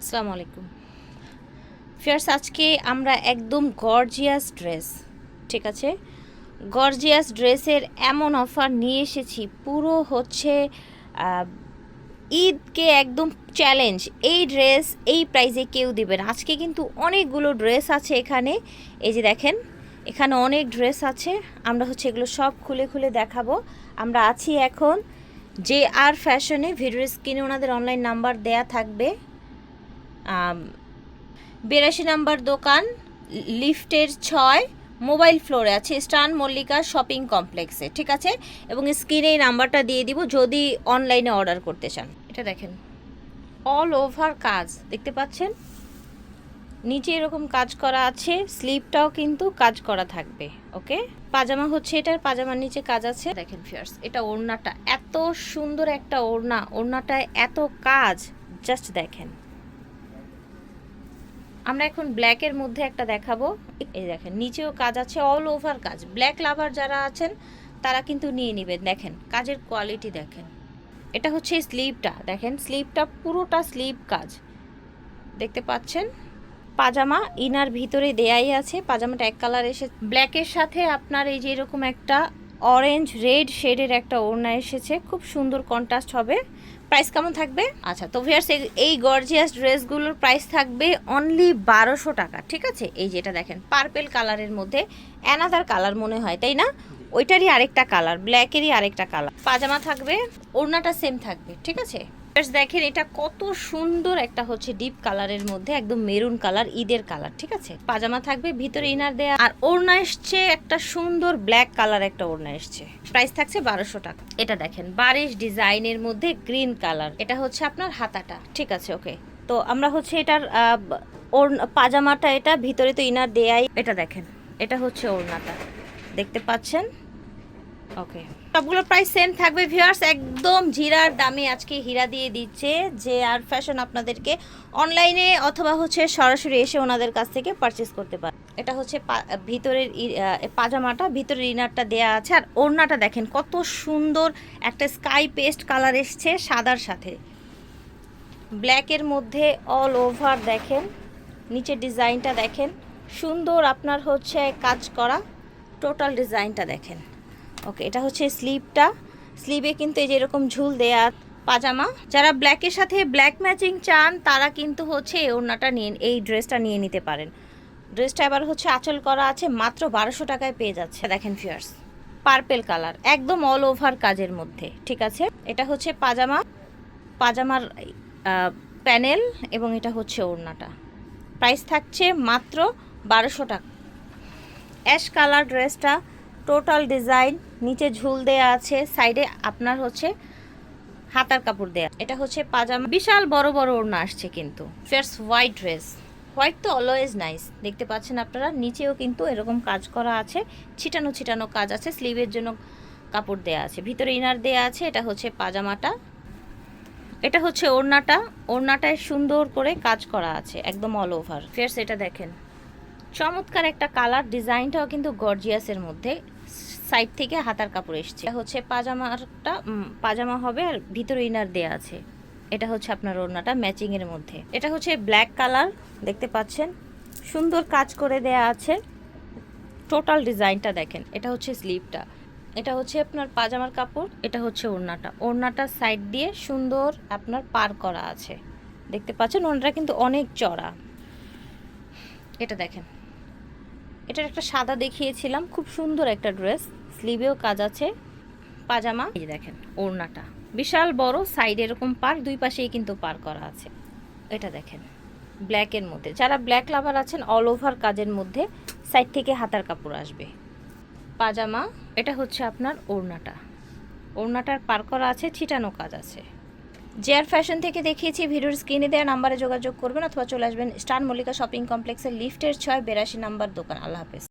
আসসালামু আলাইকুম। ফিয়ার্স, আজকে আমরা একদম গর্জিয়াস ড্রেস ঠিক আছে? গর্জিয়াস ড্রেসের এমন অফার নিয়ে এসেছি, পুরো হচ্ছে ঈদকে একদম চ্যালেঞ্জ এই ড্রেস এই প্রাইজে কেউ দিবে না। আজকে কিন্তু অনেকগুলো ড্রেস আছে এখানে। এই যে দেখেন, এখানে অনেক ড্রেস আছে। আমরা হচ্ছে এগুলো সব খুলে খুলে দেখাবো। আমরা আছি এখন যে আর ফ্যাশনে ভিডিও স্ক্রিনে ওনাদের অনলাইন নাম্বার দেয়া থাকবে। বিরাশি নাম্বার দোকান, লিফটের ছয়, মোবাইল ফ্লোরে আছে স্টান মল্লিকা শপিং কমপ্লেক্সে, ঠিক আছে? এবং স্ক্রিনে এই নাম্বারটা দিয়ে দিব যদি অনলাইনে অর্ডার করতে চান। এটা দেখেন অল ওভার কাজ, দেখতে পাচ্ছেন? নিচে এরকম কাজ করা আছে স্লিপটাও কিন্তু কাজ করা থাকবে ওকে পাজামা হচ্ছে এটার, পাজামার নিচে কাজ আছে। দেখেন ফিয়ার্স এটা ওড়নাটা, এত সুন্দর একটা ওড়না, ওড়নাটায় এত কাজ জাস্ট দেখেন। আমরা এখন ব্ল্যাকের মধ্যে একটা দেখাবো। এই দেখেন, নিচেও কাজ আছে অল ওভার কাজ। ব্ল্যাক লাভার যারা আছেন, তারা কিন্তু নিয়ে নেবেন। দেখেন, কাজের কোয়ালিটি দেখেন। এটা হচ্ছে স্লিপটা দেখেন স্লিপটা পুরোটা স্লিপ কাজ। দেখতে পাচ্ছেন? পাজামা ইনার ভিতরে দেয়াই আছে। পাজামাটা এক কালার এসে ব্ল্যাকের সাথে আপনার এই যে এরকম একটা অরেঞ্জ, রেড শেডের একটা ওড়না এসেছে। খুব সুন্দর কন্ট্রাস্ট হবে। প্রাইস কেমন থাকবে? আচ্ছা তো ভিয়ার্স এই গর্জিয়াস ড্রেসগুলোর প্রাইস থাকবে অনলি বারোশো টাকা, ঠিক আছে? এই যেটা দেখেন পার্পেল কালারের মধ্যে অ্যানাদার কালার মনে হয়, তাই না? ওইটারই আরেকটা কালার ব্ল্যাকেরই আরেকটা কালার পাজামা থাকবে, ওড়নাটা সেম থাকবে, ঠিক আছে? দেখেন, এটা কত সুন্দর একটা হচ্ছে ডিপ কালারের মধ্যে, একদম মেরুন কালার ঈদের কালার ঠিক আছে? পাজামা থাকবে, ভিতরে ইনার দেয়া, আর ওড়না এসছে একটা সুন্দর ব্ল্যাক কালার একটা ওড়না এসছে। প্রাইস থাকছে বারোশো টাকা। এটা দেখেন, বারিশ ডিজাইনের মধ্যে গ্রিন কালার এটা হচ্ছে আপনার হাতাটা, ঠিক আছে? ওকে তো আমরা হচ্ছে এটার ওড়না, পাজামাটা এটা, ভিতরে তো ইনার দেয়াই। এটা দেখেন, এটা হচ্ছে ওড়নাটা, দেখতে পাচ্ছেন? ওকে সবগুলো প্রাইস সেম থাকবে ভিউয়ার্স একদম জিরার দামে আজকে হীরা দিয়ে দিচ্ছে যে আর ফ্যাশন আপনাদেরকে অনলাইনে অথবা হচ্ছে সরাসরি এসে ওনাদের কাছ থেকে পারচেস করতে পারে এটা হচ্ছে ভিতরের পাজামাটা, ভিতরের ইনারটা দেয়া আছে। আর ওড়নাটা দেখেন, কত সুন্দর একটা স্কাই পেস্ট কালার এসছে সাদার সাথে। ব্ল্যাকের মধ্যে অল ওভার দেখেন, নিচের ডিজাইনটা দেখেন। সুন্দর আপনার হচ্ছে কাজ করা টোটাল ডিজাইনটা দেখেন। ওকে, এটা হচ্ছে স্লিভটা স্লিভে কিন্তু এই যে এরকম ঝুল দেয়া পাজামা। যারা ব্ল্যাকের সাথে ব্ল্যাক ম্যাচিং চান, তারা কিন্তু হচ্ছে এই ওড়নাটা নিয়ে, এই ড্রেসটা নিয়ে নিতে পারেন। ড্রেসটা এবার হচ্ছে আঁচল করা আছে, মাত্র বারোশো টাকায় পেয়ে যাচ্ছে। দেখেন ফিয়ার্স পার্পেল কালার একদম অল ওভার কাজের মধ্যে, ঠিক আছে? এটা হচ্ছে পাজামা, পাজামার প্যানেল এবং এটা হচ্ছে ওড়নাটা। প্রাইস থাকছে মাত্র বারোশো টাকা। অ্যাশ কালার ড্রেসটা টোটাল ডিজাইন নিচে ঝুল দেয়া আছে, সাইডে আপনার হচ্ছে হাতার কাপড় দেয়া। এটা হচ্ছে পাজামা। বিশাল বড় বড় ওড়না আসছে কিন্তু। ফেয়ার্স হোয়াইট ড্রেস হোয়াইট তো অলওয়েজ নাইস দেখতে পাচ্ছেন আপনারা, নিচেও কিন্তু এরকম কাজ করা আছে। ছিটানো ছিটানো কাজ আছে স্লিভের জন্য কাপড় দেয়া আছে। ভিতরে ইনার দেয়া আছে, এটা হচ্ছে পাজামাটা। এটা হচ্ছে ওড়নাটা। ওড়নাটায় সুন্দর করে কাজ করা আছে, একদম অল ওভার ফেয়ার্স এটা দেখেন। চমৎকার একটা কালার ডিজাইনটাও কিন্তু গর্জিয়াসের মধ্যে। সাইড থেকে হাতার কাপড় এসছে। হচ্ছে পাজামাটা পাজামা হবে আর ভিতরে ইনার দেয়া আছে। এটা হচ্ছে আপনার ওড়নাটা ম্যাচিং এর মধ্যে। এটা হচ্ছে ব্ল্যাক কালার দেখতে পাচ্ছেন? সুন্দর কাজ করে দেয়া আছে। টোটাল ডিজাইনটা দেখেন, এটা হচ্ছে স্লিভটা এটা হচ্ছে আপনার পাজামার কাপড়, এটা হচ্ছে ওড়নাটা। ওড়নাটা সাইড দিয়ে সুন্দর আপনার পার করা আছে। দেখতে পাচ্ছেন, ওড়নাটা কিন্তু অনেক চড়া এটা দেখেন। এটার একটা সাদা দেখিয়েছিলাম, খুব সুন্দর একটা ড্রেস, স্লিভেও কাজ আছে, পাজামা। এই দেখেন, ওড়নাটা। বিশাল বড়, সাইড এরকম পার দুই পাশেই কিন্তু পার করা আছে। এটা দেখেন ব্ল্যাকের মধ্যে। যারা ব্ল্যাক লাভার আছেন অল ওভার কাজের মধ্যে সাইড থেকে হাতার কাপড় আসবে। পাজামা, এটা হচ্ছে আপনার ওড়নাটা। ওড়নাটার পার করা আছে, ছিটানো কাজ আছে। জেয়ার ফ্যাশন থেকে দেখিয়েছি, ভিডিওর স্ক্রিনে দেওয়া নাম্বারে যোগাযোগ করবেন অথবা চলে আসবেন স্টার মল্লিকা শপিং কমপ্লেক্সের লিফটের ছয়, বেরাশি নাম্বার দোকান। আল্লাহ হাফেজ।